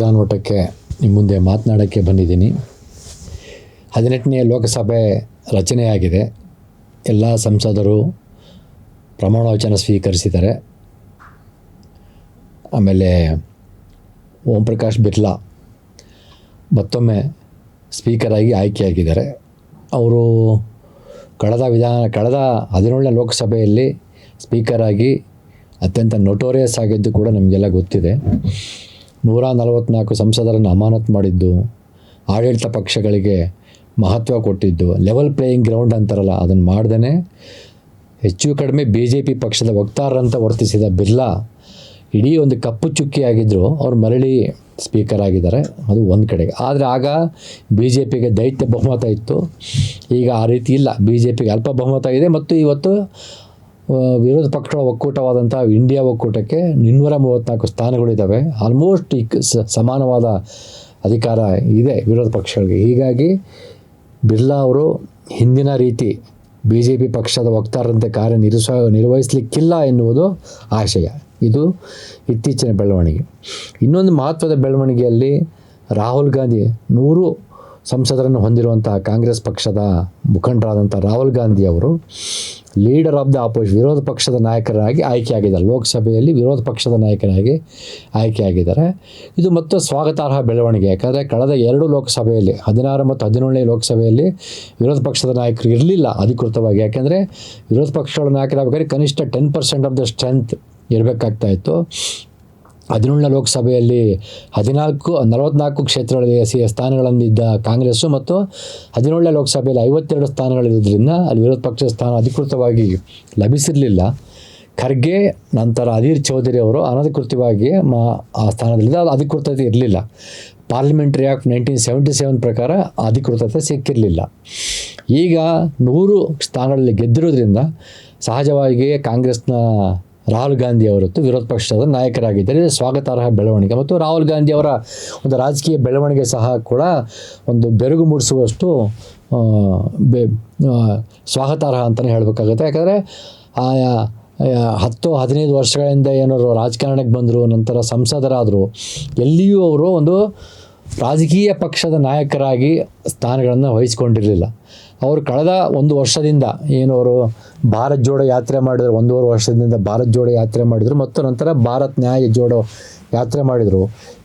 ಪ್ರಧಾನೋಟಕ್ಕೆ ನಿಮ್ಮ ಮುಂದೆ ಮಾತನಾಡೋಕ್ಕೆ ಬಂದಿದ್ದೀನಿ. ಹದಿನೆಂಟನೇ ಲೋಕಸಭೆ ರಚನೆಯಾಗಿದೆ. ಎಲ್ಲ ಸಂಸದರು ಪ್ರಮಾಣ ವಚನ ಸ್ವೀಕರಿಸಿದ್ದಾರೆ. ಆಮೇಲೆ ಓಂ ಪ್ರಕಾಶ್ ಬಿರ್ಲಾ ಮತ್ತೊಮ್ಮೆ ಸ್ಪೀಕರಾಗಿ ಆಯ್ಕೆಯಾಗಿದ್ದಾರೆ. ಅವರು ಕಳೆದ ವಿಧಾನ, ಕಳೆದ ಹದಿನೇಳನೇ ಲೋಕಸಭೆಯಲ್ಲಿ ಸ್ಪೀಕರಾಗಿ ಅತ್ಯಂತ ನೊಟೋರಿಯಸ್ ಆಗಿದ್ದು ಕೂಡ ನಮಗೆಲ್ಲ ಗೊತ್ತಿದೆ. ನೂರ ನಲವತ್ತ್ನಾಲ್ಕು ಸಂಸದರನ್ನು ಅಮಾನತು ಮಾಡಿದ್ದು, ಆಡಳಿತ ಪಕ್ಷಗಳಿಗೆ ಮಹತ್ವ ಕೊಟ್ಟಿದ್ದು. ಲೆವೆಲ್ ಪ್ಲೇಯಿಂಗ್ ಗ್ರೌಂಡ್ ಅಂತಾರಲ್ಲ, ಅದನ್ನು ಮಾಡ್ದೇ ಹೆಚ್ಚು ಕಡಿಮೆ ಬಿ ಜೆ ಪಿ ಪಕ್ಷದ ವಕ್ತಾರರಂತ ವರ್ತಿಸಿದ ಬಿರ್ಲಾ, ಇಡೀ ಒಂದು ಕಪ್ಪು ಚುಕ್ಕಿ ಆಗಿದ್ದರು ಅವ್ರು ಮರಳಿ ಸ್ಪೀಕರ್ ಆಗಿದ್ದಾರೆ. ಅದು ಒಂದು ಕಡೆಗೆ ಆದರೆ ಆಗ ಬಿ ಜೆ ಪಿಗೆ ದೈತ್ಯ ಬಹುಮತ ಇತ್ತು. ಈಗ ಆ ರೀತಿ ಇಲ್ಲ. ಬಿ ಜೆ ಪಿಗೆ ಅಲ್ಪ ಬಹುಮತ ಇದೆ ಮತ್ತು ಇವತ್ತು ವಿರೋಧ ಪಕ್ಷಗಳ ಒಕ್ಕೂಟವಾದಂಥ ಇಂಡಿಯಾ ಒಕ್ಕೂಟಕ್ಕೆ ಇನ್ನೂರ ಮೂವತ್ತ್ನಾಲ್ಕು ಸ್ಥಾನಗಳಿದ್ದಾವೆ. ಆಲ್ಮೋಸ್ಟ್ ಈ ಸಮಾನವಾದ ಅಧಿಕಾರ ಇದೆ ವಿರೋಧ ಪಕ್ಷಗಳಿಗೆ. ಹೀಗಾಗಿ ಬಿರ್ಲಾ ಅವರು ಹಿಂದಿನ ರೀತಿ ಬಿ ಜೆ ಪಿ ಪಕ್ಷದ ವಕ್ತಾರರಂತೆ ಕಾರ್ಯ ನಿರ್ವಹಿಸ, ನಿರ್ವಹಿಸಲಿಕ್ಕಿಲ್ಲ ಎನ್ನುವುದು ಆಶಯ. ಇದು ಇತ್ತೀಚಿನ ಬೆಳವಣಿಗೆ. ಇನ್ನೊಂದು ಮಹತ್ವದ ಬೆಳವಣಿಗೆಯಲ್ಲಿ ರಾಹುಲ್ ಗಾಂಧಿ ನೂರು ಸಂಸದರನ್ನು ಹೊಂದಿರುವಂತಹ ಕಾಂಗ್ರೆಸ್ ಪಕ್ಷದ ಮುಖಂಡರಾದಂಥ ರಾಹುಲ್ ಗಾಂಧಿ ಅವರು ಲೀಡರ್ ಆಫ್ ದ ಆಪೋಸಿಷನ್, ವಿರೋಧ ಪಕ್ಷದ ನಾಯಕರಾಗಿ ಆಯ್ಕೆಯಾಗಿದ್ದಾರೆ. ಲೋಕಸಭೆಯಲ್ಲಿ ವಿರೋಧ ಪಕ್ಷದ ನಾಯಕರಾಗಿ ಆಯ್ಕೆಯಾಗಿದ್ದಾರೆ. ಇದು ಮತ್ತು ಸ್ವಾಗತಾರ್ಹ ಬೆಳವಣಿಗೆ. ಯಾಕಂದರೆ ಕಳೆದ ಎರಡು ಲೋಕಸಭೆಯಲ್ಲಿ, ಹದಿನಾರು ಮತ್ತು ಹದಿನೇಳನೇ ಲೋಕಸಭೆಯಲ್ಲಿ ವಿರೋಧ ಪಕ್ಷದ ನಾಯಕರು ಇರಲಿಲ್ಲ ಅಧಿಕೃತವಾಗಿ. ಯಾಕೆಂದರೆ ವಿರೋಧ ಪಕ್ಷಗಳ ನಾಯಕರಾಗಬೇಕಾದ್ರೆ ಕನಿಷ್ಠ ten percent of the strength ಇರಬೇಕಾಗ್ತಾ ಇತ್ತು. ಹದಿನೇಳನೇ ಲೋಕಸಭೆಯಲ್ಲಿ ಹದಿನಾಲ್ಕು, ನಲವತ್ನಾಲ್ಕು ಕ್ಷೇತ್ರಗಳಲ್ಲಿ ಸಿ ಸ್ಥಾನಗಳಲ್ಲಿದ್ದ ಕಾಂಗ್ರೆಸ್ಸು ಮತ್ತು ಹದಿನೇಳನೇ ಲೋಕಸಭೆಯಲ್ಲಿ ಐವತ್ತೆರಡು ಸ್ಥಾನಗಳಿರೋದ್ರಿಂದ ಅಲ್ಲಿ ವಿರೋಧ ಪಕ್ಷದ ಸ್ಥಾನ ಅಧಿಕೃತವಾಗಿ ಲಭಿಸಿರಲಿಲ್ಲ. ಖರ್ಗೆ, ನಂತರ ಅಧೀರ್ ಚೌಧರಿ ಅವರು ಅನಧಿಕೃತವಾಗಿ ಮಾ, ಆ ಸ್ಥಾನದಲ್ಲಿದ್ದ ಅದು ಅಧಿಕೃತತೆ ಇರಲಿಲ್ಲ. Parliamentary act nineteen seventy seven ಪ್ರಕಾರ ಅಧಿಕೃತತೆ ಸಿಕ್ಕಿರಲಿಲ್ಲ. ಈಗ ನೂರು ಸ್ಥಾನಗಳಲ್ಲಿ ಗೆದ್ದಿರೋದ್ರಿಂದ ಸಹಜವಾಗಿ ಕಾಂಗ್ರೆಸ್ನ ರಾಹುಲ್ ಗಾಂಧಿ ಅವರತ್ತು ವಿರೋಧ ಪಕ್ಷದ ನಾಯಕರಾಗಿದ್ದಾರೆ. ಸ್ವಾಗತಾರ್ಹ ಬೆಳವಣಿಗೆ ಮತ್ತು ರಾಹುಲ್ ಗಾಂಧಿ ಅವರ ಒಂದು ರಾಜಕೀಯ ಬೆಳವಣಿಗೆ ಸಹ ಕೂಡ ಒಂದು ಬೆರಗು ಮೂಡಿಸುವಷ್ಟು ಬೆ ಸ್ವಾಗತಾರ್ಹ ಅಂತಲೇ ಹೇಳಬೇಕಾಗುತ್ತೆ. ಯಾಕಂದರೆ ಹತ್ತು, ಹದಿನೈದು ವರ್ಷಗಳಿಂದ ಏನಾದ್ರು ರಾಜಕಾರಣಕ್ಕೆ ಬಂದರು, ನಂತರ ಸಂಸದರಾದರು, ಎಲ್ಲಿಯೂ ಅವರು ಒಂದು ರಾಜಕೀಯ ಪಕ್ಷದ ನಾಯಕರಾಗಿ ಸ್ಥಾನಗಳನ್ನು ವಹಿಸ್ಕೊಂಡಿರಲಿಲ್ಲ. ಅವರು ಕಳೆದ ಒಂದು ವರ್ಷದಿಂದ ಏನು ಅವರು ಭಾರತ್ ಜೋಡೋ ಯಾತ್ರೆ ಮಾಡಿದ್ರು, ಒಂದೂವರೆ ವರ್ಷದಿಂದ ಭಾರತ್ ಜೋಡೋ ಯಾತ್ರೆ ಮಾಡಿದರು, ಮತ್ತು ನಂತರ ಭಾರತ್ ನ್ಯಾಯ ಜೋಡೋ ಯಾತ್ರೆ ಮಾಡಿದರು.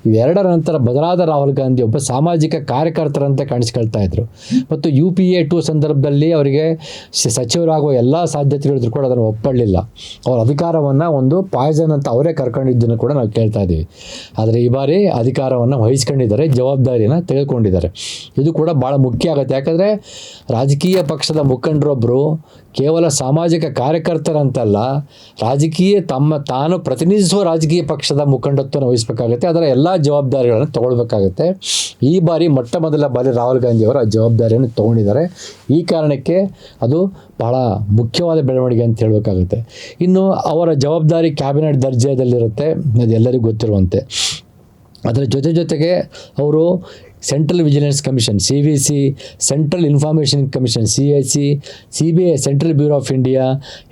ಇವೆರಡರ ನಂತರ ಬದಲಾದ ರಾಹುಲ್ ಗಾಂಧಿ ಒಬ್ಬ ಸಾಮಾಜಿಕ ಕಾರ್ಯಕರ್ತರಂತೆ ಕಾಣಿಸ್ಕೊಳ್ತಾ ಇದ್ರು. ಮತ್ತು ಯು ಪಿ ಎ ಟು ಸಂದರ್ಭದಲ್ಲಿ ಅವರಿಗೆ ಸಚಿವರಾಗುವ ಎಲ್ಲ ಸಾಧ್ಯತೆಗಳಿದ್ರು ಕೂಡ ಅದನ್ನು ಒಪ್ಪಲಿಲ್ಲ ಅವರ ಅಧಿಕಾರವನ್ನು ಒಂದು ಪಾಯ್ಸನ್ ಅಂತ ಅವರೇ ಕರ್ಕೊಂಡಿದ್ದನ್ನು ಕೂಡ ನಾವು ಕೇಳ್ತಾ ಇದ್ದೀವಿ. ಆದರೆ ಈ ಬಾರಿ ಅಧಿಕಾರವನ್ನು ವಹಿಸ್ಕೊಂಡಿದ್ದಾರೆ, ಜವಾಬ್ದಾರಿಯನ್ನು ತೆಗೆದುಕೊಂಡಿದ್ದಾರೆ. ಇದು ಕೂಡ ಭಾಳ ಮುಖ್ಯ ಆಗುತ್ತೆ. ಯಾಕಂದರೆ ರಾಜಕೀಯ ಪಕ್ಷದ ಮುಖಂಡರೊಬ್ಬರು ಕೇವಲ ಸಾಮಾಜಿಕ ಕಾರ್ಯಕರ್ತರಂತಲ್ಲ, ರಾಜಕೀಯ ತಮ್ಮ ತಾನು ಪ್ರತಿನಿಧಿಸುವ ರಾಜಕೀಯ ಪಕ್ಷದ ಮುಖಂಡತ್ವವನ್ನು ವಹಿಸಬೇಕಾಗುತ್ತೆ. ಅದರ ಎಲ್ಲ ಜವಾಬ್ದಾರಿಗಳನ್ನು ತಗೊಳ್ಬೇಕಾಗುತ್ತೆ. ಈ ಬಾರಿ ಮೊಟ್ಟ ಮೊದಲ ಬಾರಿ ರಾಹುಲ್ ಗಾಂಧಿಯವರು ಆ ಜವಾಬ್ದಾರಿಯನ್ನು ತಗೊಂಡಿದ್ದಾರೆ. ಈ ಕಾರಣಕ್ಕೆ ಅದು ಬಹಳ ಮುಖ್ಯವಾದ ಬೆಳವಣಿಗೆ ಅಂತ ಹೇಳಬೇಕಾಗುತ್ತೆ. ಇನ್ನು ಅವರ ಜವಾಬ್ದಾರಿ ಕ್ಯಾಬಿನೆಟ್ ದರ್ಜೆಯಲ್ಲಿರುತ್ತೆ, ಅದು ಎಲ್ಲರಿಗೂ ಗೊತ್ತಿರುವಂತೆ. ಅದರ ಜೊತೆ ಜೊತೆಗೆ ಅವರು central vigilance commission C V C central information commission C I C C B I central bureau of India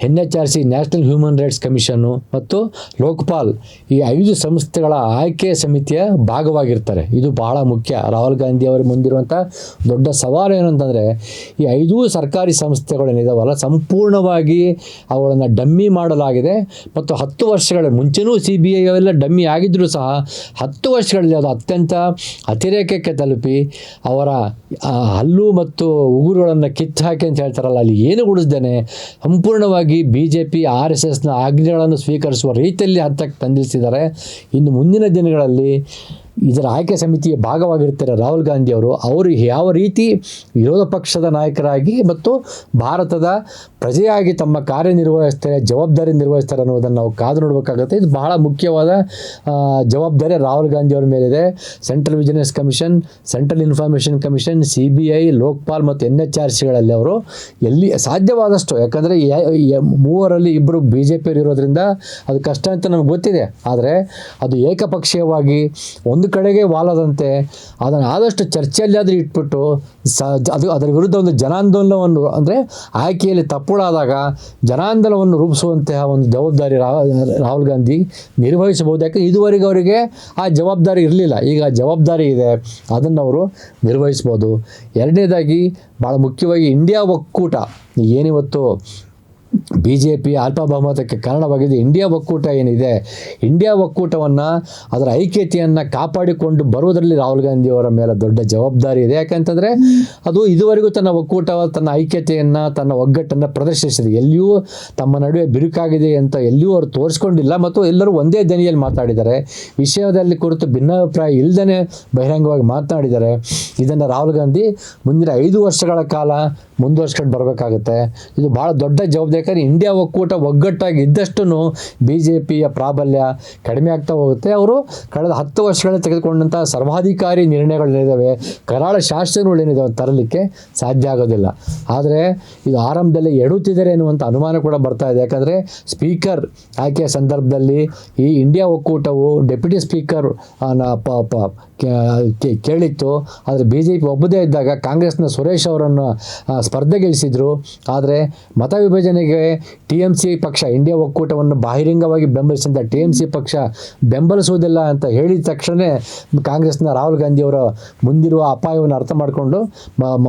N H R C national human rights commission ಮತ್ತು ಲೋಕಪಾಲ್ ಈ ಐದು ಸಂಸ್ಥೆಗಳ ಆಯ್ಕೆ ಸಮಿತಿಯ ಭಾಗವಾಗಿರ್ತಾರೆ. ಇದು ಬಹಳ ಮುಖ್ಯ. ರಾಹುಲ್ ಗಾಂಧಿ ಅವರ ಮುಂದಿರುವಂಥ ದೊಡ್ಡ ಸವಾಲು ಏನಂತಂದರೆ ಈ ಐದೂ ಸರ್ಕಾರಿ ಸಂಸ್ಥೆಗಳೇನಿದಾವಲ್ಲ ಸಂಪೂರ್ಣವಾಗಿ ಅವುಗಳನ್ನು ಡಮ್ಮಿ ಮಾಡಲಾಗಿದೆ. ಮತ್ತು ಹತ್ತು ವರ್ಷಗಳ ಮುಂಚೆನೂ ಸಿ ಬಿ ಐ ಅವೆಲ್ಲ ಡಮ್ಮಿ ಆಗಿದ್ದರೂ ಸಹ, ಹತ್ತು ವರ್ಷಗಳಲ್ಲಿ ಅದು ಅತ್ಯಂತ ಅತಿರೇಕಕ್ಕೆ ತಲುಪಿ ಅವರ ಹಲ್ಲು ಮತ್ತು ಉಗುರುಗಳನ್ನು ಕಿತ್ತಾಕಿ ಅಂತ ಹೇಳ್ತಾರಲ್ಲ, ಅಲ್ಲಿ ಏನು ಉಳಿಸ್ದೇನೆ ಸಂಪೂರ್ಣವಾಗಿ B J P R S S ಆಜ್ಞೆಗಳನ್ನು ಸ್ವೀಕರಿಸುವ ರೀತಿಯಲ್ಲಿ ಹತ್ತಕ್ಕೆ ತಂದಿಳಿಸಿದ್ದಾರೆ ಇನ್ನು ಮುಂದಿನ ದಿನಗಳಲ್ಲಿ ಇದರ ಆಯ್ಕೆ ಸಮಿತಿಯ ಭಾಗವಾಗಿರ್ತಾರೆ ರಾಹುಲ್ ಗಾಂಧಿ ಅವರು ಅವರು ಯಾವ ರೀತಿ ವಿರೋಧ ಪಕ್ಷದ ನಾಯಕರಾಗಿ ಮತ್ತು ಭಾರತದ ಪ್ರಜೆಯಾಗಿ ತಮ್ಮ ಕಾರ್ಯನಿರ್ವಹಿಸ್ತಾರೆ, ಜವಾಬ್ದಾರಿ ನಿರ್ವಹಿಸ್ತಾರೆ ಅನ್ನೋದನ್ನು ನಾವು ಕಾದು ನೋಡಬೇಕಾಗುತ್ತೆ. ಇದು ಬಹಳ ಮುಖ್ಯವಾದ ಜವಾಬ್ದಾರಿ ರಾಹುಲ್ ಗಾಂಧಿ ಅವರ ಮೇಲಿದೆ. Central vigilance commission, central information commission, C B I, Lokpal ಮತ್ತು ಎನ್ ಎಚ್ ಆರ್ ಸಿಗಳಲ್ಲಿ ಅವರು ಎಲ್ಲಿ ಸಾಧ್ಯವಾದಷ್ಟು, ಯಾಕಂದರೆ ಮೂವರಲ್ಲಿ ಇಬ್ಬರು ಬಿ ಜೆ ಪಿಯವರು ಇರೋದ್ರಿಂದ ಅದು ಕಷ್ಟ ಅಂತ ನಮ್ಗೆ ಗೊತ್ತಿದೆ. ಆದರೆ ಅದು ಏಕಪಕ್ಷೀಯವಾಗಿ ಒಂದು ಒಂದು ಕಡೆಗೆ ವಾಲದಂತೆ, ಅದನ್ನು ಆದಷ್ಟು ಚರ್ಚೆಯಲ್ಲಿ ಆದರೂ ಇಟ್ಬಿಟ್ಟು ಸ ಅದು ಅದರ ವಿರುದ್ಧ ಒಂದು ಜನಾಂದೋಲನವನ್ನು ಅಂದರೆ ಆಯ್ಕೆಯಲ್ಲಿ ತಪ್ಪುಳಾದಾಗ ಜನಾಂದೋಲನವನ್ನು ರೂಪಿಸುವಂತಹ ಒಂದು ಜವಾಬ್ದಾರಿ ರಾಹ- ರಾಹುಲ್ ಗಾಂಧಿ ನಿರ್ವಹಿಸಬಹುದು. ಯಾಕೆ ಇದುವರೆಗೂ ಅವರಿಗೆ ಆ ಜವಾಬ್ದಾರಿ ಇರಲಿಲ್ಲ. ಈಗ ಜವಾಬ್ದಾರಿ ಇದೆ, ಅದನ್ನು ಅವರು ನಿರ್ವಹಿಸ್ಬೋದು ಎರಡನೇದಾಗಿ ಭಾಳ ಮುಖ್ಯವಾಗಿ ಇಂಡಿಯಾ ಒಕ್ಕೂಟ. ಏನಿವತ್ತು ಬಿ ಜೆ ಪಿ ಅಲ್ಪ ಬಹುಮತಕ್ಕೆ ಕಾರಣವಾಗಿದೆ. ಇಂಡಿಯಾ ಒಕ್ಕೂಟ ಏನಿದೆ? ಇಂಡಿಯಾ ಒಕ್ಕೂಟವನ್ನು ಅದರ ಐಕ್ಯತೆಯನ್ನು ಕಾಪಾಡಿಕೊಂಡು ಬರುವುದರಲ್ಲಿ ರಾಹುಲ್ ಗಾಂಧಿ ಅವರ ಮೇಲೆ ದೊಡ್ಡ ಜವಾಬ್ದಾರಿ ಇದೆ. ಯಾಕಂತಂದರೆ ಅದು ಇದುವರೆಗೂ ತನ್ನ ಒಕ್ಕೂಟ, ತನ್ನ ಐಕ್ಯತೆಯನ್ನು, ತನ್ನ ಒಗ್ಗಟ್ಟನ್ನು ಪ್ರದರ್ಶಿಸಿದೆ. ಎಲ್ಲಿಯೂ ತಮ್ಮ ನಡುವೆ ಬಿರುಕಾಗಿದೆ ಅಂತ ಎಲ್ಲಿಯೂ ಅವರು ತೋರಿಸ್ಕೊಂಡಿಲ್ಲ. ಮತ್ತು ಎಲ್ಲರೂ ಒಂದೇ ದನಿಯಲ್ಲಿ ಮಾತಾಡಿದ್ದಾರೆ. ವಿಷಯದಲ್ಲಿ ಕುರಿತು ಭಿನ್ನಾಭಿಪ್ರಾಯ ಇಲ್ಲದೇ ಬಹಿರಂಗವಾಗಿ ಮಾತನಾಡಿದ್ದಾರೆ. ಇದನ್ನು ರಾಹುಲ್ ಗಾಂಧಿ ಮುಂದಿನ ಐದು ವರ್ಷಗಳ ಕಾಲ ಮುಂದುವರ್ಸ್ಕೊಂಡು ಬರಬೇಕಾಗುತ್ತೆ. ಇದು ಭಾಳ ದೊಡ್ಡ ಜವಾಬ್ದಾರಿ. ಇಂಡಿಯಾ ಒಕ್ಕೂಟ ಒಗ್ಗಟ್ಟಾಗಿ ಇದ್ದಷ್ಟು ಬಿ ಜೆ ಪಿಯ ಪ್ರಾಬಲ್ಯ ಕಡಿಮೆ ಆಗ್ತಾ ಹೋಗುತ್ತೆ. ಅವರು ಕಳೆದ ಹತ್ತು ವರ್ಷಗಳಲ್ಲಿ ತೆಗೆದುಕೊಂಡಂಥ ಸರ್ವಾಧಿಕಾರಿ ನಿರ್ಣಯಗಳೇನಿದ್ದಾವೆ ಕರಾಳ ಶಾಸನಗಳೇನಿದ್ದಾವೆ ತರಲಿಕ್ಕೆ ಸಾಧ್ಯ ಆಗೋದಿಲ್ಲ. ಆದರೆ ಇದು ಆರಂಭದಲ್ಲಿ ಎಡುತ್ತಿದ್ದಾರೆ ಎನ್ನುವಂಥ ಅನುಮಾನ ಕೂಡ ಬರ್ತಾ ಇದೆ. ಯಾಕಂದರೆ ಸ್ಪೀಕರ್ ಆಯ್ಕೆಯ ಸಂದರ್ಭದಲ್ಲಿ ಈ ಇಂಡಿಯಾ ಒಕ್ಕೂಟವು ಡೆಪ್ಯೂಟಿ ಸ್ಪೀಕರ್ ಕೇಳಿತ್ತು. ಆದರೆ ಬಿ ಜೆ ಪಿ ಒಬ್ಬದೇ ಇದ್ದಾಗ ಕಾಂಗ್ರೆಸ್ನ ಸುರೇಶ್ ಅವರನ್ನು ಸ್ಪರ್ಧೆಗಿಳಿಸಿದರು ಆದರೆ ಮತ ವಿಭಜನೆಗೆ ಟಿ ಎಂ ಸಿ ಪಕ್ಷ, ಇಂಡಿಯಾ ಒಕ್ಕೂಟವನ್ನು ಬಾಹಿರಂಗವಾಗಿ ಬೆಂಬಲಿಸಿದ ಟಿ ಎಂ ಸಿ ಪಕ್ಷ ಬೆಂಬಲಿಸುವುದಿಲ್ಲ ಅಂತ ಹೇಳಿದ ತಕ್ಷಣ ಕಾಂಗ್ರೆಸ್ನ ರಾಹುಲ್ ಗಾಂಧಿ ಅವರ ಮುಂದಿರುವ ಅಪಾಯವನ್ನು ಅರ್ಥ ಮಾಡಿಕೊಂಡು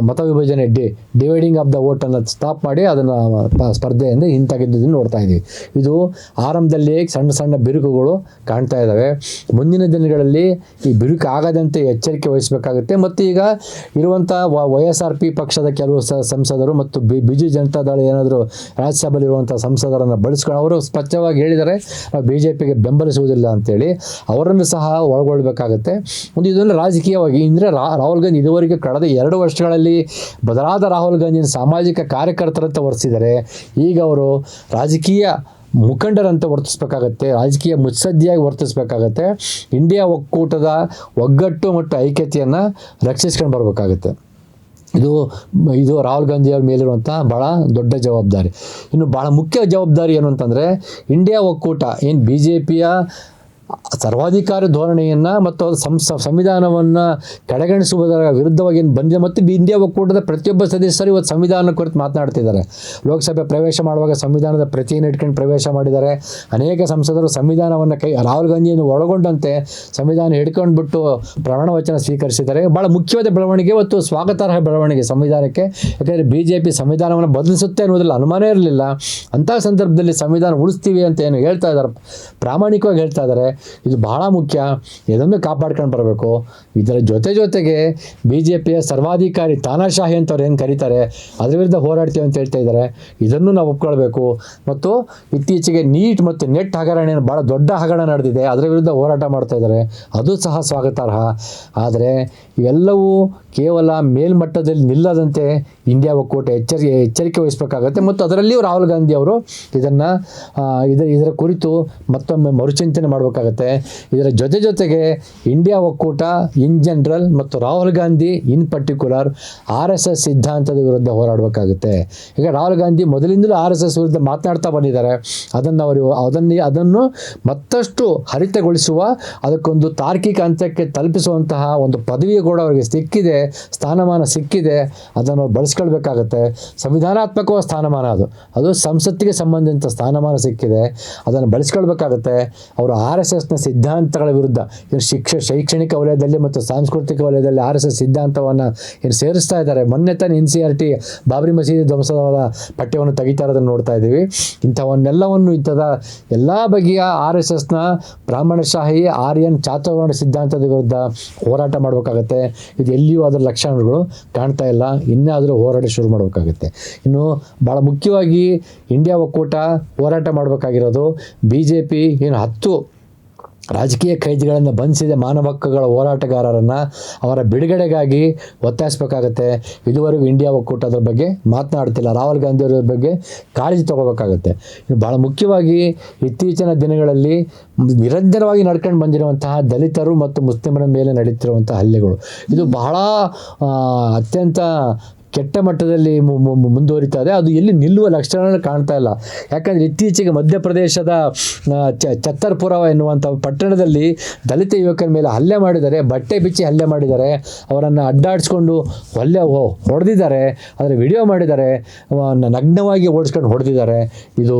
ಮತ ವಿಭಜನೆ ಡಿ, ಡಿವೈಡಿಂಗ್ ಆಫ್ ದ ವೋಟನ್ನು ಸ್ಟಾಪ್ ಮಾಡಿ ಅದನ್ನು ಸ್ಪರ್ಧೆಯಿಂದ ಹಿಂತಾಗಿದ್ದುದನ್ನು ನೋಡ್ತಾ ಇದ್ದೀವಿ. ಇದು ಆರಂಭದಲ್ಲಿ ಸಣ್ಣ ಸಣ್ಣ ಬಿರುಕುಗಳು ಕಾಣ್ತಾ ಇದ್ದಾವೆ. ಮುಂದಿನ ದಿನಗಳಲ್ಲಿ ಈ ಬಿರುಕು ಆಗದಂತೆ ಎಚ್ಚರಿಕೆ ವಹಿಸಬೇಕಾಗುತ್ತೆ. ಮತ್ತು ಈಗ ಇರುವಂಥ ವೈ ಎಸ್ ಆರ್ ಪಿ ಪಕ್ಷದ ಕೆಲವು ಸಂಸದರು ಮತ್ತು ಬಿ, ಬಿಜು ಜನತಾದಳ ಏನಾದರೂ ರಾಜ್ಯಸಭೆಯಲ್ಲಿರುವಂಥ ಸಂಸದರನ್ನು ಬಳಸ್ಕೊಂಡು ಅವರು ಸ್ಪಷ್ಟವಾಗಿ ಹೇಳಿದ್ದಾರೆ ಬಿ ಜೆ ಪಿಗೆ ಬೆಂಬಲಿಸುವುದಿಲ್ಲ ಅಂತೇಳಿ. ಅವರನ್ನು ಸಹ ಒಳಗೊಳ್ಬೇಕಾಗುತ್ತೆ. ಒಂದು ಇದನ್ನು ರಾಜಕೀಯವಾಗಿ ಅಂದರೆ ರಾಹುಲ್ ಗಾಂಧಿ ಇದುವರೆಗೆ ಕಳೆದ ಎರಡು ವರ್ಷಗಳಲ್ಲಿ ಬದಲಾದ ರಾಹುಲ್ ಗಾಂಧಿಯನ್ನು ಸಾಮಾಜಿಕ ಕಾರ್ಯಕರ್ತರಂತ ವರ್ತಿಸಿದ್ದಾರೆ ಈಗ ಅವರು ರಾಜಕೀಯ ಮುಖಂಡರಂತೆ ವರ್ತಿಸ್ಬೇಕಾಗತ್ತೆ, ರಾಜಕೀಯ ಮುತ್ಸದ್ದಿಯಾಗಿ ವರ್ತಿಸ್ಬೇಕಾಗತ್ತೆ ಇಂಡಿಯಾ ಒಕ್ಕೂಟದ ಒಗ್ಗಟ್ಟು ಮತ್ತು ಐಕ್ಯತೆಯನ್ನು ರಕ್ಷಿಸ್ಕೊಂಡು ಬರಬೇಕಾಗತ್ತೆ. ಇದು ಇದು ರಾಹುಲ್ ಗಾಂಧಿ ಅವ್ರ ಮೇಲಿರುವಂಥ ಭಾಳ ದೊಡ್ಡ ಜವಾಬ್ದಾರಿ. ಇನ್ನು ಭಾಳ ಮುಖ್ಯ ಜವಾಬ್ದಾರಿ ಏನು ಅಂತಂದರೆ ಇಂಡಿಯಾ ಒಕ್ಕೂಟ, ಏನು ಬಿ ಜೆ ಪಿಯ ಸರ್ವಾಧಿಕಾರಿ ಧೋರಣೆಯನ್ನು ಮತ್ತು ಸಂಸ, ಸಂವಿಧಾನವನ್ನು ಕಡೆಗಣಿಸುವುದರ ವಿರುದ್ಧವಾಗಿ ಏನು ಬಂದಿದೆ ಮತ್ತು ಇಂಡಿಯಾ ಒಕ್ಕೂಟದ ಪ್ರತಿಯೊಬ್ಬ ಸದಸ್ಯರು ಇವತ್ತು ಸಂವಿಧಾನ ಕುರಿತು ಮಾತನಾಡ್ತಿದ್ದಾರೆ. ಲೋಕಸಭೆ ಪ್ರವೇಶ ಮಾಡುವಾಗ ಸಂವಿಧಾನದ ಪ್ರತಿಯನ್ನು ಇಟ್ಕೊಂಡು ಪ್ರವೇಶ ಮಾಡಿದ್ದಾರೆ. ಅನೇಕ ಸಂಸದರು ಸಂವಿಧಾನವನ್ನು ಕೈ, ರಾಹುಲ್ ಗಾಂಧಿಯನ್ನು ಒಳಗೊಂಡಂತೆ ಸಂವಿಧಾನ ಹಿಡ್ಕೊಂಡ್ಬಿಟ್ಟು ಪ್ರಮಾಣ ವಚನ ಸ್ವೀಕರಿಸಿದ್ದಾರೆ. ಭಾಳ ಮುಖ್ಯವಾದ ಬೆಳವಣಿಗೆ ಮತ್ತು ಸ್ವಾಗತಾರ್ಹ ಬೆಳವಣಿಗೆ ಸಂವಿಧಾನಕ್ಕೆ. ಯಾಕಂದರೆ ಬಿ ಜೆ ಪಿ ಸಂವಿಧಾನವನ್ನು ಬದಲಿಸುತ್ತೆ ಅನ್ನೋದ್ರಲ್ಲಿ ಅನುಮಾನ ಇರಲಿಲ್ಲ. ಅಂಥ ಸಂದರ್ಭದಲ್ಲಿ ಸಂವಿಧಾನ ಉಳಿಸ್ತೀವಿ ಅಂತ ಏನು ಹೇಳ್ತಾ ಇದ್ದಾರೆ. ಪ್ರಾಮಾಣಿಕವಾಗಿ ಹೇಳ್ತಾ ಇದ್ದಾರೆ. ಇದು ಬಹಳ ಮುಖ್ಯ. ಇದನ್ನು ಕಾಪಾಡ್ಕೊಂಡು ಬರಬೇಕು. ಇದರ ಜೊತೆ ಜೊತೆಗೆ ಬಿ ಜೆ ಪಿಯ ಸರ್ವಾಧಿಕಾರಿ ತಾನಾಶಾಹಿ ಅಂತ ಅವ್ರು ಏನು ಕರೀತಾರೆ, ಅದರ ವಿರುದ್ಧ ಹೋರಾಡ್ತೀವಿ ಅಂತ ಹೇಳ್ತಾ ಇದ್ದಾರೆ ಇದನ್ನು ನಾವು ಒಪ್ಕೊಳ್ಬೇಕು. ಮತ್ತು ಇತ್ತೀಚೆಗೆ ನೀಟ್ ಮತ್ತು ನೆಟ್ ಹಗರಣ ಭಾಳ ದೊಡ್ಡ ಹಗರಣ ನಡೆದಿದೆ. ಅದರ ವಿರುದ್ಧ ಹೋರಾಟ ಮಾಡ್ತಾ ಇದ್ದಾರೆ ಅದು ಸಹ ಸ್ವಾಗತಾರ್ಹ. ಆದರೆ ಇವೆಲ್ಲವೂ ಕೇವಲ ಮೇಲ್ಮಟ್ಟದಲ್ಲಿ ನಿಲ್ಲದಂತೆ ಇಂಡಿಯಾ ಒಕ್ಕೂಟ ಎಚ್ಚರಿಕೆ ಎಚ್ಚರಿಕೆ ವಹಿಸಬೇಕಾಗತ್ತೆ. ಮತ್ತು ಅದರಲ್ಲಿಯೂ ರಾಹುಲ್ ಗಾಂಧಿ ಅವರು ಇದನ್ನು ಇದರ ಕುರಿತು ಮತ್ತೊಮ್ಮೆ ಮರುಚಿಂತನೆ ಮಾಡಬೇಕಾಗತ್ತೆ. ಇದರ ಜೊತೆ ಜೊತೆಗೆ ಇಂಡಿಯಾ ಒಕ್ಕೂಟ ಇನ್ ಜನರಲ್ ಮತ್ತು Rahul Gandhi in particular R S S ಸಿದ್ಧಾಂತದ ವಿರುದ್ಧ ಹೋರಾಡಬೇಕಾಗುತ್ತೆ. ಈಗ ರಾಹುಲ್ ಗಾಂಧಿ ಮೊದಲಿಂದಲೂ ಆರ್ ಎಸ್ ಎಸ್ ವಿರುದ್ಧ ಮಾತನಾಡ್ತಾ ಬಂದಿದ್ದಾರೆ. ಅದನ್ನು ಅವರು, ಅದನ್ನು ಅದನ್ನು ಮತ್ತಷ್ಟು ಹರಿತಗೊಳಿಸುವ, ಅದಕ್ಕೊಂದು ತಾರ್ಕಿಕ ಅಂತ್ಯಕ್ಕೆ ತಲುಪಿಸುವಂತಹ ಒಂದು ಪದವಿ ಕೂಡ ಅವರಿಗೆ ಸಿಕ್ಕಿದೆ, ಸ್ಥಾನಮಾನ ಸಿಕ್ಕಿದೆ. ಅದನ್ನು ಅವ್ರು ಬಳಸ್ಕೊಳ್ಬೇಕಾಗತ್ತೆ. ಸಂವಿಧಾನಾತ್ಮಕವಾದ ಸ್ಥಾನಮಾನ ಅದು. ಅದು ಸಂಸತ್ತಿಗೆ ಸಂಬಂಧಿತ ಸ್ಥಾನಮಾನ ಸಿಕ್ಕಿದೆ. ಅದನ್ನು ಬಳಸ್ಕೊಳ್ಬೇಕಾಗತ್ತೆ. ಅವರು ಆರ್ ಎಸ್ ಎಸ್ನ ಸಿದ್ಧಾಂತಗಳ ವಿರುದ್ಧ ಏನು ಶಿಕ್ಷ, ಶೈಕ್ಷಣಿಕ ವಲಯದಲ್ಲಿ ಮತ್ತು ಸಾಂಸ್ಕೃತಿಕ ವಲಯದಲ್ಲಿ ಆರ್ ಎಸ್ ಎಸ್ ಸಿದ್ಧಾಂತವನ್ನು ಏನು ಸೇರಿಸ್ತಾ ಇದ್ದಾರೆ. ಮೊನ್ನೆ ತಾನೇ N C R T Babri Masjid ಧ್ವಂಸದ ಪಠ್ಯವನ್ನು ತೆಗಿತಾ ಇರೋದನ್ನು ನೋಡ್ತಾ ಇದ್ದೀವಿ. ಇಂಥವನ್ನೆಲ್ಲವನ್ನು, ಇಂಥದ ಎಲ್ಲ ಬಗೆಯ ಆರ್ ಎಸ್ ಎಸ್ನ ಬ್ರಾಹ್ಮಣಶಾಹಿ ಆರ್ಯನ್ ಚಾತುರ್ವರ್ಣ ಸಿದ್ಧಾಂತದ ವಿರುದ್ಧ ಹೋರಾಟ ಮಾಡಬೇಕಾಗತ್ತೆ. ಇದು ಎಲ್ಲಿಯೂ ಅದರ ಲಕ್ಷಣಗಳು ಕಾಣ್ತಾ ಇಲ್ಲ. ಇನ್ನಾದರೂ ಹೋರಾಟ ಶುರು ಮಾಡಬೇಕಾಗುತ್ತೆ. ಇನ್ನು ಭಾಳ ಮುಖ್ಯವಾಗಿ ಇಂಡಿಯಾ ಒಕ್ಕೂಟ ಹೋರಾಟ ಮಾಡಬೇಕಾಗಿರೋದು. ಬಿ ಜೆ ಪಿ ಏನು ಹತ್ತು ರಾಜಕೀಯ ಕೈದಿಗಳನ್ನು ಬಂಧಿಸಿದ ಮಾನವ ಹಕ್ಕುಗಳ ಹೋರಾಟಗಾರರನ್ನು ಅವರ ಬಿಡುಗಡೆಗಾಗಿ ಒತ್ತಾಯಿಸಬೇಕಾಗತ್ತೆ. ಇದುವರೆಗೂ ಇಂಡಿಯಾ ಒಕ್ಕೂಟದ ಬಗ್ಗೆ ಮಾತನಾಡ್ತಿಲ್ಲ ರಾಹುಲ್ ಗಾಂಧಿ ಅವರ ಬಗ್ಗೆ ಕಾಳಜಿ ತೊಗೋಬೇಕಾಗತ್ತೆ. ಭಾಳ ಮುಖ್ಯವಾಗಿ ಇತ್ತೀಚಿನ ದಿನಗಳಲ್ಲಿ ನಿರಂತರವಾಗಿ ನಡ್ಕೊಂಡು ಬಂದಿರುವಂತಹ ದಲಿತರು ಮತ್ತು ಮುಸ್ಲಿಮರ ಮೇಲೆ ನಡೀತಿರುವಂಥ ಹಲ್ಲೆಗಳು. ಇದು ಬಹಳ ಅತ್ಯಂತ ಕೆಟ್ಟ ಮಟ್ಟದಲ್ಲಿ ಮುಂದುವರಿತಾ ಇದೆ ಅದು ಎಲ್ಲಿ ನಿಲ್ಲುವ ಲಕ್ಷಣಗಳನ್ನು ಕಾಣ್ತಾ ಇಲ್ಲ. ಯಾಕಂದರೆ ಇತ್ತೀಚೆಗೆ ಮಧ್ಯಪ್ರದೇಶದ ಛತ್ತರ್ಪುರ ಎನ್ನುವಂಥ ಪಟ್ಟಣದಲ್ಲಿ ದಲಿತ ಯುವಕರ ಮೇಲೆ ಹಲ್ಲೆ ಮಾಡಿದ್ದಾರೆ, ಬಟ್ಟೆ ಬಿಚ್ಚಿ ಹಲ್ಲೆ ಮಾಡಿದ್ದಾರೆ. ಅವರನ್ನು ಅಡ್ಡಾಡಿಸ್ಕೊಂಡು ಹೊಲ್ಲೆ ಹೊಡೆದಿದ್ದಾರೆ. ಅದರ ವಿಡಿಯೋ ಮಾಡಿದ್ದಾರೆ. ನಗ್ನವಾಗಿ ಓಡಿಸ್ಕೊಂಡು ಹೊಡೆದಿದ್ದಾರೆ. ಇದು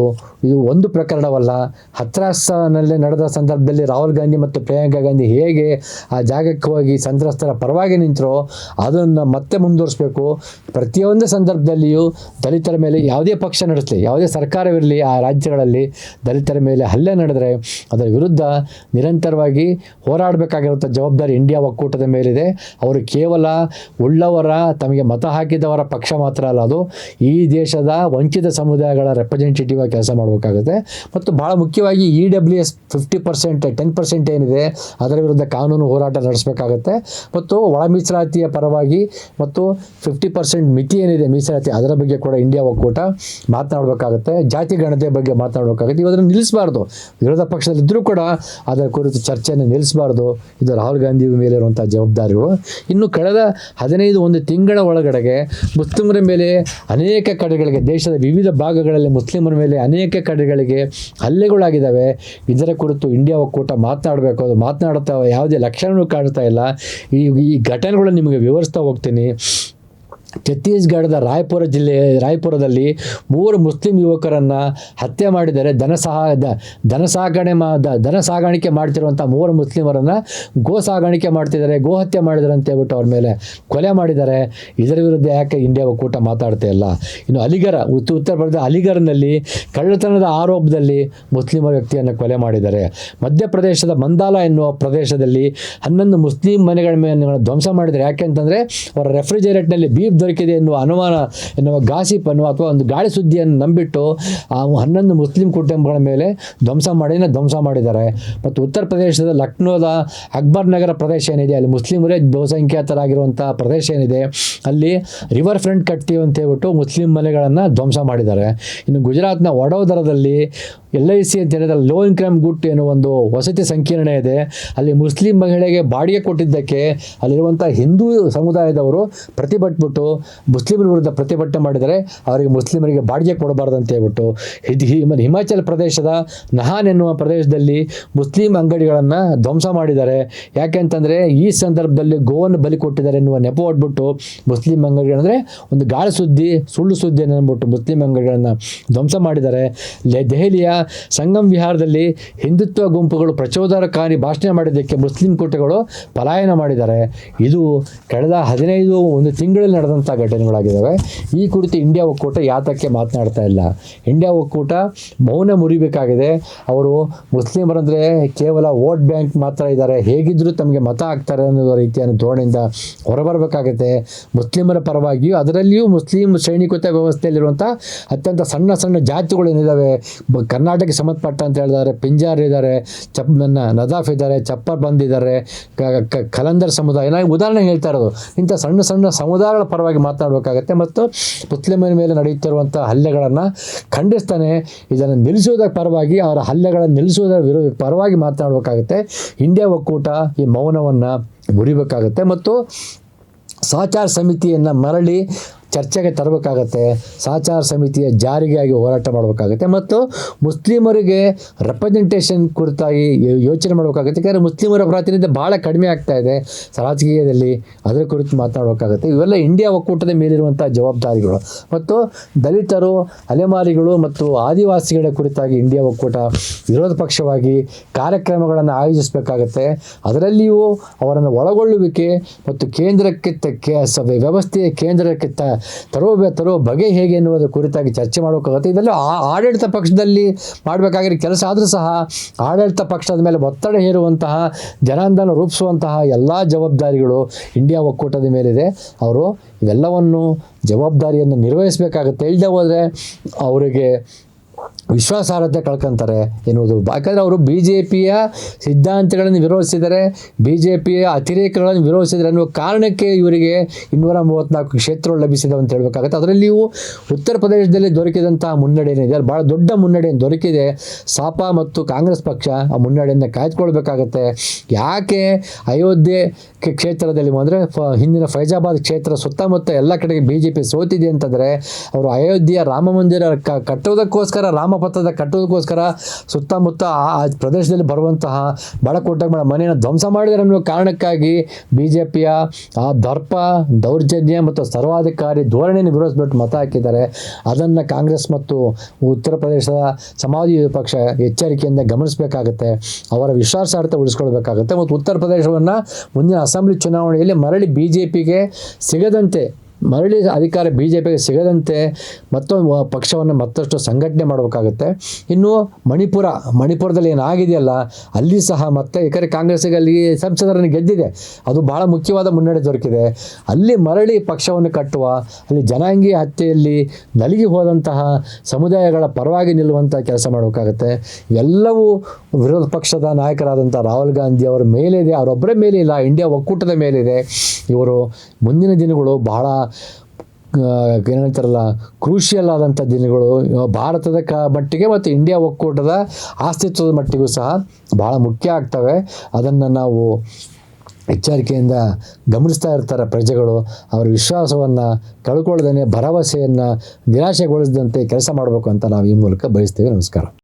ಇದು ಒಂದು ಪ್ರಕರಣವಲ್ಲ. ಹತ್ರಾಸನಲ್ಲೇ ನಡೆದ ಸಂದರ್ಭದಲ್ಲಿ ರಾಹುಲ್ ಗಾಂಧಿ ಮತ್ತು ಪ್ರಿಯಾಂಕಾ ಗಾಂಧಿ ಹೇಗೆ ಆ ಜಾಗಕ್ಕೆ ಹೋಗಿ ಸಂತ್ರಸ್ತರ ಪರವಾಗಿ ನಿಂತರೋ, ಅದನ್ನು ಮತ್ತೆ ಮುಂದುವರಿಸಬೇಕು. ಪ್ರತಿಯೊಂದು ಸಂದರ್ಭದಲ್ಲಿಯೂ ದಲಿತರ ಮೇಲೆ ಯಾವುದೇ ಪಕ್ಷ ನಡೆಸಲಿ, ಯಾವುದೇ ಸರ್ಕಾರವಿರಲಿ, ಆ ರಾಜ್ಯಗಳಲ್ಲಿ ದಲಿತರ ಮೇಲೆ ಹಲ್ಲೆ ನಡೆದರೆ ಅದರ ವಿರುದ್ಧ ನಿರಂತರವಾಗಿ ಹೋರಾಡಬೇಕಾಗಿರುವಂಥ ಜವಾಬ್ದಾರಿ ಇಂಡಿಯಾ ಒಕ್ಕೂಟದ ಮೇಲಿದೆ. ಅವರು ಕೇವಲ ಉಳ್ಳವರ, ತಮಗೆ ಮತ ಹಾಕಿದವರ ಪಕ್ಷ ಮಾತ್ರ ಅಲ್ಲ, ಅದು ಈ ದೇಶದ ವಂಚಿತ ಸಮುದಾಯಗಳ ರೆಪ್ರೆಸೆಂಟೇಟಿವ್ ಆಗಿ ಕೆಲಸ ಮಾಡಬೇಕಾಗುತ್ತೆ. ಮತ್ತು ಭಾಳ ಮುಖ್ಯವಾಗಿ E W S fifty percent ten percent ಏನಿದೆ, ಅದರ ವಿರುದ್ಧ ಕಾನೂನು ಹೋರಾಟ ನಡೆಸಬೇಕಾಗುತ್ತೆ. ಮತ್ತು ಒಳ ಮೀಸಲಾತಿಯ ಪರವಾಗಿ ಮತ್ತು ಫಿಫ್ಟಿ ಪರ್ಸೆಂಟ್ ಮಿತಿ ಏನಿದೆ ಮೀಸಲಾತಿ, ಅದರ ಬಗ್ಗೆ ಕೂಡ ಇಂಡಿಯಾ ಒಕ್ಕೂಟ ಮಾತನಾಡಬೇಕಾಗುತ್ತೆ. ಜಾತಿ ಗಣತೆ ಬಗ್ಗೆ ಮಾತನಾಡಬೇಕಾಗುತ್ತೆ. ಇವು ಅದನ್ನು ನಿಲ್ಲಿಸಬಾರ್ದು. ವಿರೋಧ ಪಕ್ಷದಲ್ಲಿದ್ದರೂ ಕೂಡ ಅದರ ಕುರಿತು ಚರ್ಚೆಯನ್ನು ನಿಲ್ಲಿಸಬಾರ್ದು. ಇದು ರಾಹುಲ್ ಗಾಂಧಿ ಮೇಲೆ ಇರುವಂಥ ಜವಾಬ್ದಾರಿಗಳು. ಇನ್ನು ಕಳೆದ ಹದಿನೈದು ಒಂದು ತಿಂಗಳ ಒಳಗಡೆಗೆ ಮುಸ್ಲಿಮರ ಮೇಲೆ ಅನೇಕ ಕಡೆಗಳಿಗೆ, ದೇಶದ ವಿವಿಧ ಭಾಗಗಳಲ್ಲಿ ಮುಸ್ಲಿಮರ ಮೇಲೆ ಅನೇಕ ಕಡೆಗಳಿಗೆ ಹಲ್ಲೆಗಳಾಗಿದ್ದಾವೆ. ಇದರ ಕುರಿತು ಇಂಡಿಯಾ ಒಕ್ಕೂಟ ಮಾತನಾಡಬೇಕು. ಅದು ಮಾತನಾಡುತ್ತಾ ಯಾವುದೇ ಲಕ್ಷಣವೂ ಕಾಣ್ತಾ ಇಲ್ಲ. ಈ ಈ ಘಟನೆಗಳು ನಿಮಗೆ ವಿವರಿಸ್ತಾ ಹೋಗ್ತೀನಿ. ಛತ್ತೀಸ್ಗಢದ ರಾಯ್ಪುರ ಜಿಲ್ಲೆ, ರಾಯ್ಪುರದಲ್ಲಿ ಮೂರು ಮುಸ್ಲಿಂ ಯುವಕರನ್ನು ಹತ್ಯೆ ಮಾಡಿದರೆ ಧನ ಸಹ ಧನ ಸಾಗಣೆ ಮಾ ಧನ ಸಾಗಾಣಿಕೆ ಮಾಡ್ತಿರುವಂಥ ಮೂವರು ಮುಸ್ಲಿಮರನ್ನು ಗೋ ಸಾಗಾಣಿಕೆ ಮಾಡ್ತಿದ್ದಾರೆ, ಗೋ ಹತ್ಯೆ ಮಾಡಿದ್ದಾರೆ ಅಂತ ಹೇಳ್ಬಿಟ್ಟು ಅವ್ರ ಮೇಲೆ ಕೊಲೆ ಮಾಡಿದ್ದಾರೆ. ಇದರ ವಿರುದ್ಧ ಯಾಕೆ ಇಂಡಿಯಾ ಒಕ್ಕೂಟ ಮಾತಾಡ್ತಾ ಇಲ್ಲ? ಇನ್ನು ಅಲಿಗರ ಉತ್ತ ಉತ್ತರ ಪ್ರದೇಶದ ಅಲಿಗರ್ನಲ್ಲಿ ಕಳ್ಳತನದ ಆರೋಪದಲ್ಲಿ ಮುಸ್ಲಿಮ ವ್ಯಕ್ತಿಯನ್ನು ಕೊಲೆ ಮಾಡಿದ್ದಾರೆ. ಮಧ್ಯಪ್ರದೇಶದ ಮಂದಾಲ ಎನ್ನುವ ಪ್ರದೇಶದಲ್ಲಿ ಹನ್ನೊಂದು ಮುಸ್ಲಿಂ ಮನೆಗಳ ಮೇಲೆ ಧ್ವಂಸ ಮಾಡಿದ್ದಾರೆ. ಯಾಕೆಂತಂದರೆ ಅವರ ರೆಫ್ರಿಜರೇಟ್ನಲ್ಲಿ ಬೀಫ್ ದೊರಕಿದೆ ಎನ್ನುವ ಅನುಮಾನ, ಎನ್ನುವ ಗಾಸಿಪ್ ಅನ್ನುವ ಅಥವಾ ಒಂದು ಗಾಳಿ ಸುದ್ದಿಯನ್ನು ನಂಬಿಟ್ಟು ಆ ಹನ್ನೊಂದು ಮುಸ್ಲಿಂ ಕುಟುಂಬಗಳ ಮೇಲೆ ಧ್ವಂಸ ಮಾಡಿನ ಧ್ವಂಸ ಮಾಡಿದ್ದಾರೆ. ಮತ್ತು ಉತ್ತರ ಪ್ರದೇಶದ ಲಕ್ನೋದ ಅಕ್ಬರ್ ನಗರ ಪ್ರದೇಶ ಏನಿದೆ? ಅಲ್ಲಿ ಮುಸ್ಲಿಮರೇ ಬಹುಸಂಖ್ಯಾತರಾಗಿರುವಂಥ ಪ್ರದೇಶ ಏನಿದೆ? ಅಲ್ಲಿ ರಿವರ್ ಫ್ರಂಟ್ ಕಟ್ತೀವಿ ಅಂತ ಹೇಳ್ಬಿಟ್ಟು ಮುಸ್ಲಿಂ ಮನೆಗಳನ್ನು ಧ್ವಂಸ ಮಾಡಿದ್ದಾರೆ. ಇನ್ನು ಗುಜರಾತ್ನ ವಡೋದರದಲ್ಲಿ ಎಲ್ ಐ ಸಿ ಅಂತ ಹೇಳಿದ್ರೆ ಲೋ ಇನ್ಕಮ್ ಗುಟ್ ಎನ್ನುವ ಒಂದು ವಸತಿ ಸಂಕೀರ್ಣ ಇದೆ. ಅಲ್ಲಿ ಮುಸ್ಲಿಂ ಮಹಿಳೆಗೆ ಬಾಡಿಗೆ ಕೊಟ್ಟಿದ್ದಕ್ಕೆ ಅಲ್ಲಿರುವಂಥ ಹಿಂದೂ ಸಮುದಾಯದವರು ಪ್ರತಿಭಟಿಬಿಟ್ಟು ಮುಸ್ಲಿಮರ ವಿರುದ್ಧ ಪ್ರತಿಭಟನೆ ಮಾಡಿದರೆ ಅವರಿಗೆ ಮುಸ್ಲಿಮರಿಗೆ ಬಾಡಿಗೆ ಕೊಡಬಾರ್ದು ಅಂತ ಹೇಳ್ಬಿಟ್ಟು ಹಿಮಾಚಲ ಪ್ರದೇಶದ ನಹಾನ್ ಎನ್ನುವ ಪ್ರದೇಶದಲ್ಲಿ ಮುಸ್ಲಿಂ ಅಂಗಡಿಗಳನ್ನು ಧ್ವಂಸ ಮಾಡಿದ್ದಾರೆ. ಯಾಕೆ ಅಂತಂದರೆ ಈ ಸಂದರ್ಭದಲ್ಲಿ ಗೋವನ್ನು ಬಲಿ ಕೊಟ್ಟಿದ್ದಾರೆ ಎನ್ನುವ ನೆಪ ಹೊಡ್ಬಿಟ್ಟು ಮುಸ್ಲಿಂ ಅಂಗಡಿಗಳಂದರೆ ಒಂದು ಗಾಳಿ ಸುದ್ದಿ, ಸುಳ್ಳು ಸುದ್ದಿ ಅಂದ್ಬಿಟ್ಟು ಮುಸ್ಲಿಂ ಅಂಗಡಿಗಳನ್ನು ಧ್ವಂಸ ಮಾಡಿದ್ದಾರೆ. ದೆಹಲಿಯ ಸಂಗಮ್ ವಿಹಾರದಲ್ಲಿ ಹಿಂದುತ್ವ ಗುಂಪುಗಳು ಪ್ರಚೋದನಕಾರಿ ಭಾಷಣ ಮಾಡಿದ್ದಕ್ಕೆ ಮುಸ್ಲಿಂ ಕೋಟೆಗಳು ಪಲಾಯನ ಮಾಡಿದ್ದಾರೆ. ಇದು ಕಳೆದ ಹದಿನೈದು ಒಂದು ತಿಂಗಳಲ್ಲಿ ನಡೆದಂಥ ಘಟನೆಗಳಾಗಿದ್ದಾವೆ. ಈ ಕುರಿತು ಇಂಡಿಯಾ ಒಕ್ಕೂಟ ಯಾತಕ್ಕೆ ಮಾತನಾಡ್ತಾ ಇಲ್ಲ. ಇಂಡಿಯಾ ಒಕ್ಕೂಟ ಮೌನ ಮುರಿಬೇಕಾಗಿದೆ. ಅವರು ಮುಸ್ಲಿಮರಂದರೆ ಕೇವಲ ವೋಟ್ ಬ್ಯಾಂಕ್ ಮಾತ್ರ ಇದ್ದಾರೆ. ಹೇಗಿದ್ದರೂ ತಮಗೆ ಮತ ಆಗ್ತಾರೆ ಅನ್ನೋ ರೀತಿಯ ಧೋರಣೆಯಿಂದ ಹೊರಬರಬೇಕಾಗುತ್ತೆ. ಮುಸ್ಲಿಮರ ಪರವಾಗಿಯೂ ಅದರಲ್ಲಿಯೂ ಮುಸ್ಲಿಂ ಶ್ರೇಣೀಕೃತ ವ್ಯವಸ್ಥೆಯಲ್ಲಿರುವಂಥ ಅತ್ಯಂತ ಸಣ್ಣ ಸಣ್ಣ ಜಾತಿಗಳು ಬ- ಕರ್ನಾಟಕಕ್ಕೆ ಸಂಬಂಧಪಟ್ಟ ಅಂತ ಹೇಳಿದ್ದಾರೆ ಪಿಂಜಾರ್ ಇದ್ದಾರೆ. ಚಪ್ ನನ್ನ ನದಾಫ್ ಇದ್ದಾರೆ. ಚಪ್ಪರ್ ಬಂದಿದ್ದಾರೆ ಇದ್ದಾರೆ. ಕಲಂದರ್ ಸಮುದಾಯ. ಉದಾಹರಣೆ ಹೇಳ್ತಾ ಇರೋದು. ಇಂಥ ಸಣ್ಣ ಸಣ್ಣ ಸಮುದಾಯಗಳ ಪರವಾಗಿ ಮಾತನಾಡಬೇಕಾಗತ್ತೆ ಮತ್ತು ಮುಸ್ಲಿಮರ ಮೇಲೆ ನಡೆಯುತ್ತಿರುವಂಥ ಹಲ್ಲೆಗಳನ್ನು ಖಂಡಿಸ್ತಾನೆ ಇದನ್ನು ನಿಲ್ಲಿಸೋದಕ್ಕೆ ಪರವಾಗಿ, ಅವರ ಹಲ್ಲೆಗಳನ್ನು ನಿಲ್ಲಿಸೋದರ ವಿರೋಧ ಪರವಾಗಿ ಮಾತನಾಡಬೇಕಾಗತ್ತೆ. ಇಂಡಿಯಾ ಒಕ್ಕೂಟ ಈ ಮೌನವನ್ನು ಮುರಿಬೇಕಾಗತ್ತೆ ಮತ್ತು ಸಹಚಾರ ಸಮಿತಿಯನ್ನು ಮರಳಿ ಚರ್ಚೆಗೆ ತರಬೇಕಾಗತ್ತೆ, ಸಹಚಾರ ಸಮಿತಿಯ ಜಾರಿಗಾಗಿ ಹೋರಾಟ ಮಾಡಬೇಕಾಗುತ್ತೆ ಮತ್ತು ಮುಸ್ಲಿಮರಿಗೆ ರೆಪ್ರೆಸೆಂಟೇಷನ್ ಕುರಿತಾಗಿ ಯೋಚನೆ ಮಾಡಬೇಕಾಗುತ್ತೆ. ಯಾಕಂದರೆ ಮುಸ್ಲಿಮರ ಪ್ರಾತಿನಿಧ್ಯ ಭಾಳ ಕಡಿಮೆ ಆಗ್ತಾ ಇದೆ. ರಾಜಕೀಯದಲ್ಲಿ ಅದರ ಕುರಿತು ಮಾತನಾಡಬೇಕಾಗುತ್ತೆ. ಇವೆಲ್ಲ ಇಂಡಿಯಾ ಒಕ್ಕೂಟದ ಮೇಲಿರುವಂಥ ಜವಾಬ್ದಾರಿಗಳು. ಮತ್ತು ದಲಿತರು, ಅಲೆಮಾರಿಗಳು ಮತ್ತು ಆದಿವಾಸಿಗಳ ಕುರಿತಾಗಿ ಇಂಡಿಯಾ ಒಕ್ಕೂಟ ವಿರೋಧ ಪಕ್ಷವಾಗಿ ಕಾರ್ಯಕ್ರಮಗಳನ್ನು ಆಯೋಜಿಸಬೇಕಾಗತ್ತೆ. ಅದರಲ್ಲಿಯೂ ಅವರನ್ನು ಒಳಗೊಳ್ಳುವಿಕೆ ಮತ್ತು ಕೇಂದ್ರಕ್ಕೆ ವ್ಯವಸ್ಥೆಯ ಕೇಂದ್ರಕ್ಕೆ ತ ತರೋ ತರೋ ಬಗೆ ಹೇಗೆ ಎನ್ನುವುದರ ಕುರಿತಾಗಿ ಚರ್ಚೆ ಮಾಡೋಕ್ಕಾಗುತ್ತೆ ಇದೆಲ್ಲ ಆಡಳಿತ ಪಕ್ಷದಲ್ಲಿ ಮಾಡಬೇಕಾಗಿರೋ ಕೆಲಸ ಆದರೂ ಸಹ ಆಡಳಿತ ಪಕ್ಷದ ಮೇಲೆ ಒತ್ತಡ ಹೇರುವಂತಹ ಜನಾಂದನ ರೂಪಿಸುವಂತಹ ಎಲ್ಲ ಜವಾಬ್ದಾರಿಗಳು ಇಂಡಿಯಾ ಒಕ್ಕೂಟದ ಮೇಲಿದೆ. ಅವರು ಇವೆಲ್ಲವನ್ನು ಜವಾಬ್ದಾರಿಯನ್ನು ನಿರ್ವಹಿಸಬೇಕಾಗುತ್ತೆ. ಇಲ್ಲದೆ ಹೋದರೆ ಅವರಿಗೆ ವಿಶ್ವಾಸಾರ್ಹತೆ ಕಳ್ಕೊಂತಾರೆ ಎನ್ನುವುದು. ಯಾಕಂದರೆ ಅವರು ಬಿ ಜೆ ಪಿಯ ಸಿದ್ಧಾಂತಗಳನ್ನು ವಿರೋಧಿಸಿದರೆ ಬಿ ಜೆ ಪಿಯ ಅತಿರೇಕಗಳನ್ನು ವಿರೋಧಿಸಿದರೆ ಅನ್ನುವ ಕಾರಣಕ್ಕೆ ಇವರಿಗೆ ಇನ್ನೂರ ಮೂವತ್ತ್ನಾಲ್ಕು ಕ್ಷೇತ್ರಗಳು ಲಭಿಸಿದೆ ಅಂತ ಹೇಳಬೇಕಾಗುತ್ತೆ. ಅದರಲ್ಲಿಯೂ ಉತ್ತರ ಪ್ರದೇಶದಲ್ಲಿ ದೊರಕಿದಂತಹ ಮುನ್ನಡೆ ಏನಿದೆ ಭಾಳ ದೊಡ್ಡ ಮುನ್ನಡೆ ದೊರಕಿದೆ. ಸಾಪಾ ಮತ್ತು ಕಾಂಗ್ರೆಸ್ ಪಕ್ಷ ಆ ಮುನ್ನಡೆಯನ್ನು ಕಾಯ್ದುಕೊಳ್ಬೇಕಾಗತ್ತೆ. ಯಾಕೆ ಅಯೋಧ್ಯೆ ಕ್ಷೇತ್ರದಲ್ಲಿ ಅಂದರೆ ಫ ಹಿಂದಿನ ಫೈಜಾಬಾದ್ ಕ್ಷೇತ್ರ ಸುತ್ತಮುತ್ತ ಎಲ್ಲ ಕಡೆಗೆ ಬಿ ಜೆ ಪಿ ಸೋತಿದೆ ಅಂತಂದರೆ, ಅವರು ಅಯೋಧ್ಯೆಯ ರಾಮ ಮಂದಿರ ಕಟ್ಟೋದಕ್ಕೋಸ್ಕರ ಕಟ್ಟುವುದಕ್ಕೋಸ್ಕರ ರಾಮಪಥದ ಕಟ್ಟೋದಕ್ಕೋಸ್ಕರ ಸುತ್ತಮುತ್ತ ಆ ಪ್ರದೇಶದಲ್ಲಿ ಬರುವಂತಹ ಬಡಕೋಟಗಳ ಮನೆಯನ್ನು ಧ್ವಂಸ ಮಾಡಿದರೆ ಅನ್ನುವ ಕಾರಣಕ್ಕಾಗಿ ಬಿ ಜೆ ಪಿಯ ಆ, ದರ್ಪ, ದೌರ್ಜನ್ಯ ಮತ್ತು ಸರ್ವಾಧಿಕಾರಿ ಧೋರಣೆಯನ್ನು ವಿರೋಧಿಸ್ಬಿಟ್ಟು ಮತ ಹಾಕಿದ್ದಾರೆ. ಅದನ್ನು ಕಾಂಗ್ರೆಸ್ ಮತ್ತು ಉತ್ತರ ಪ್ರದೇಶದ ಸಮಾಜ ಪಕ್ಷ ಎಚ್ಚರಿಕೆಯಿಂದ ಗಮನಿಸಬೇಕಾಗುತ್ತೆ. ಅವರ ವಿಶ್ವಾಸಾರ್ಹತೆ ಉಳಿಸ್ಕೊಳ್ಬೇಕಾಗುತ್ತೆ. ಮತ್ತು ಉತ್ತರ ಪ್ರದೇಶವನ್ನು ಮುಂದಿನ ಅಸೆಂಬ್ಲಿ ಚುನಾವಣೆಯಲ್ಲಿ ಮರಳಿ ಬಿ ಜೆ ಪಿಗೆ ಸಿಗದಂತೆ ಮರಳಿ ಅಧಿಕಾರ ಬಿ ಜೆ ಪಿಗೆ ಸಿಗದಂತೆ ಮತ್ತೊಂದು ಪಕ್ಷವನ್ನು ಮತ್ತಷ್ಟು ಸಂಘಟನೆ ಮಾಡಬೇಕಾಗುತ್ತೆ. ಇನ್ನು ಮಣಿಪುರ, ಮಣಿಪುರದಲ್ಲಿ ಏನಾಗಿದೆಯಲ್ಲ, ಅಲ್ಲಿ ಸಹ ಮತ್ತೆ ಯಾಕಂದರೆ ಕಾಂಗ್ರೆಸ್ಸಿಗೆ ಅಲ್ಲಿ ಸಂಸದರನ್ನು ಗೆದ್ದಿದೆ. ಅದು ಬಹಳ ಮುಖ್ಯವಾದ ಮುನ್ನಡೆ ದೊರಕಿದೆ. ಅಲ್ಲಿ ಮರಳಿ ಪಕ್ಷವನ್ನು ಕಟ್ಟುವ, ಅಲ್ಲಿ ಜನಾಂಗೀಯ ಹತ್ಯೆಯಲ್ಲಿ ನಲಗಿ ಹೋದಂತಹ ಸಮುದಾಯಗಳ ಪರವಾಗಿ ನಿಲ್ಲುವಂಥ ಕೆಲಸ ಮಾಡಬೇಕಾಗುತ್ತೆ. ಎಲ್ಲವೂ ವಿರೋಧ ಪಕ್ಷದ ನಾಯಕರಾದಂಥ ರಾಹುಲ್ ಗಾಂಧಿ ಅವರ ಮೇಲಿದೆ. ಅವರೊಬ್ಬರ ಮೇಲೆ ಇಲ್ಲ ಇಂಡಿಯಾ ಒಕ್ಕೂಟದ ಮೇಲಿದೆ. ಇವರು ಮುಂದಿನ ದಿನಗಳು ಬಹಳ ಏನು ಹೇಳ್ತಾರಲ್ಲ ಕ್ರೂಷಿಯಲ್ ಆದಂಥ ದಿನಗಳು, ಭಾರತದ ಕ ಮಟ್ಟಿಗೆ ಮತ್ತು ಇಂಡಿಯಾ ಒಕ್ಕೂಟದ ಅಸ್ತಿತ್ವದ ಮಟ್ಟಿಗೂ ಸಹ ಭಾಳ ಮುಖ್ಯ ಆಗ್ತವೆ. ಅದನ್ನು ನಾವು ಎಚ್ಚರಿಕೆಯಿಂದ ಗಮನಿಸ್ತಾ ಇರ್ತಾರೆ ಪ್ರಜೆಗಳು. ಅವರ ವಿಶ್ವಾಸವನ್ನು ಕಳ್ಕೊಳ್ಳದೇ ಭರವಸೆಯನ್ನು ನಿರಾಶೆಗೊಳಿಸದಂತೆ ಕೆಲಸ ಮಾಡಬೇಕು ಅಂತ ನಾವು ಈ ಮೂಲಕ ಬಯಸ್ತೇವೆ. ನಮಸ್ಕಾರ.